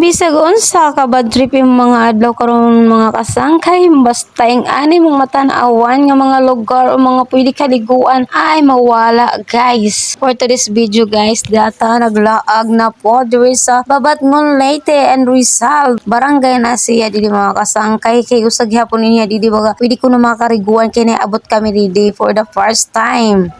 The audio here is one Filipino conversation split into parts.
Bisag unsa ka bad yung mga adlaw karon mga kasangkay basta ing ani mong matan-awan nga mga lugar o mga pwede kaliguan ay mawala guys. For today's video guys, data naglaag na po diri sa Babatngon Leyte and Rizal. Barangay na siya didi mga kasangkay kay usag hapon niya didi baga pwede ko na makariguan kay naabot kami didi for the first time.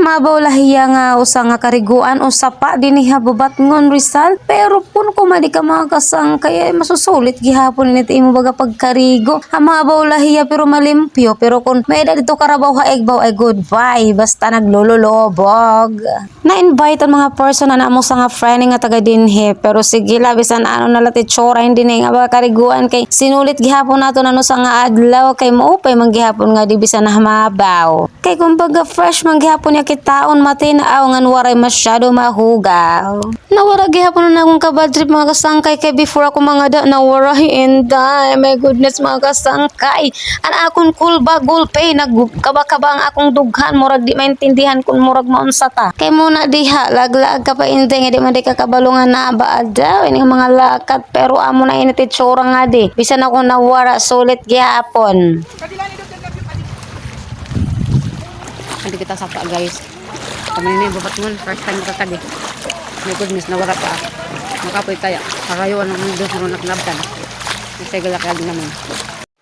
Oo, hamabaw lahiya nga usa nga kariguan usa pa dinhi Babatngon Rizal pero pun ko madi ka mga kasangkay ay masusulit gihapon ni imo baga pagkarigo. Hamabaw lahiya pero malimpyo pero kun may edad dito karabaw ha egbaw ay goodbye basta naglululobog. Na-invite ang mga person na namo sa nga friend nga taga dinhi pero sige la bisan ano na lati tsura hindi na nga baga kariguan kay sinulit gihapon nato nano sa nga adlaw kay maupay man gihapon nga di bisan na hamabaw. Kay kumbaga fresh man gihapon ya kitaon matinaaw ngan waray masyado mahugaw. Nawara gihapon na akong kabad trip mga kasangkay kay before ako mga da nawara hinday. My goodness mga kasangkay. An akong cool ba gulpay nagkaba-kaba ang akong dughan murag di maintindihan kun murag maunsa ta. Kay muna diha laglaag ka pa hindi nga di man di ka kabalungan na ba daw ini mga lakat pero amo na init itsura nga di. Bisan ako nawara sulit gihapon. Hindi kita sapa guys. Kami ni babat ngon first time kita tagi. My goodness nawara pa. Makapoy kaya. Karayuan ang mundo sa mga nagnabtan. Kasi galakad naman.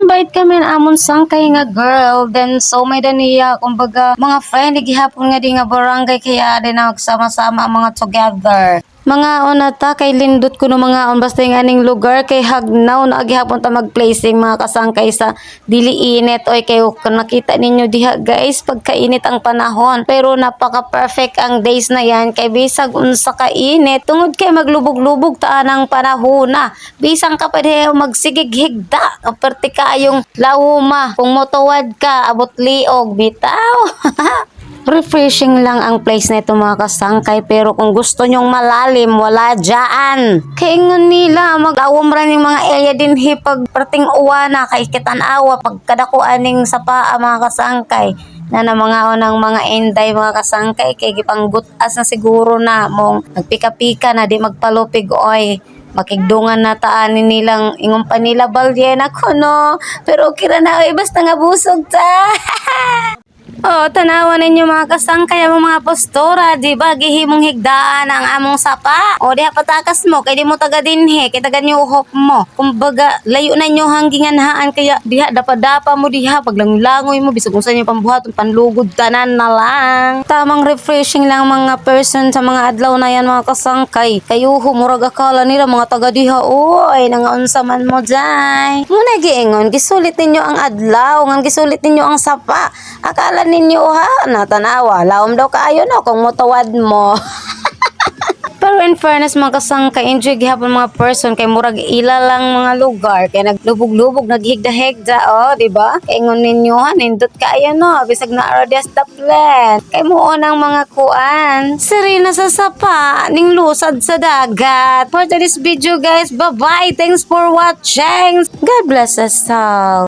Bait kami na amon sangkay nga girl. Then so may daniya kumbaga mga friend gihapon nga di nga barangay kaya din nagsama-sama mga together. Mga ona ta kay lindot ko no mga on basta yung aning lugar kay hagnaw na gihapon ta magplacing mga kasangkay sa dili init. Oy kay kung nakita ninyo diha guys pagkainit ang panahon. Pero napaka perfect ang days na yan kay bisag unsa ka init. Tungod kay maglubog-lubog ta ng panahon na bisang ka pa magsigig higda kaperte kayong lawuma kung motuwad ka abot liog bitaw Refreshing lang ang place na ito mga kasangkay pero kung gusto nyong malalim, wala dyan. Kaingon nila, mag-awam yung mga area din hi pag parting uwana kay kitanawa pagkadakuan ning sa paa mga kasangkay. Na na mga unang mga enday mga kasangkay kay gipanggutas na siguro na mong nagpika-pika na di magpalupig oy. Makigdungan na taanin nilang ingon pa nila balyen ako no? Pero okay ra na oy basta nga busog ta Oh, tanawan ninyo mga kasangkay ang mga postura, di ba? Gihimong higdaan ang among sapa. O diha patakas mo, kay di mo taga dinhi, kay taga uhop mo. Kumbaga, layo na nyo hanggingan haan, kaya diha dapa-dapa mo diha, paglangoy mo, bisag kung saan yung pambuhat, panlugod, tanan na lang. Tamang refreshing lang mga person sa mga adlaw na yan mga kasangkay. Kayo humurag akala nila mga taga diha, oy, nangaunsa man mo dyan. Muna giingon, gisulit ninyo ang adlaw, ngan gisulit ninyo ang sapa. Akala ninyo ha, natanawa, laom daw kaayo no kung mutawad mo. Pero in fairness mga kasangkay, enjoy gihapon mga person kay murag ila lang mga lugar kay naglubog-lubog naghigda-higda oh, di ba? Kay ngon ninyo ha, nindot kaayo no, bisag na arodias the plan. Kay muo ng mga kuan. Serena sa sapa, ning lusad sa dagat. For today's video guys, bye-bye. Thanks for watching. God bless us all.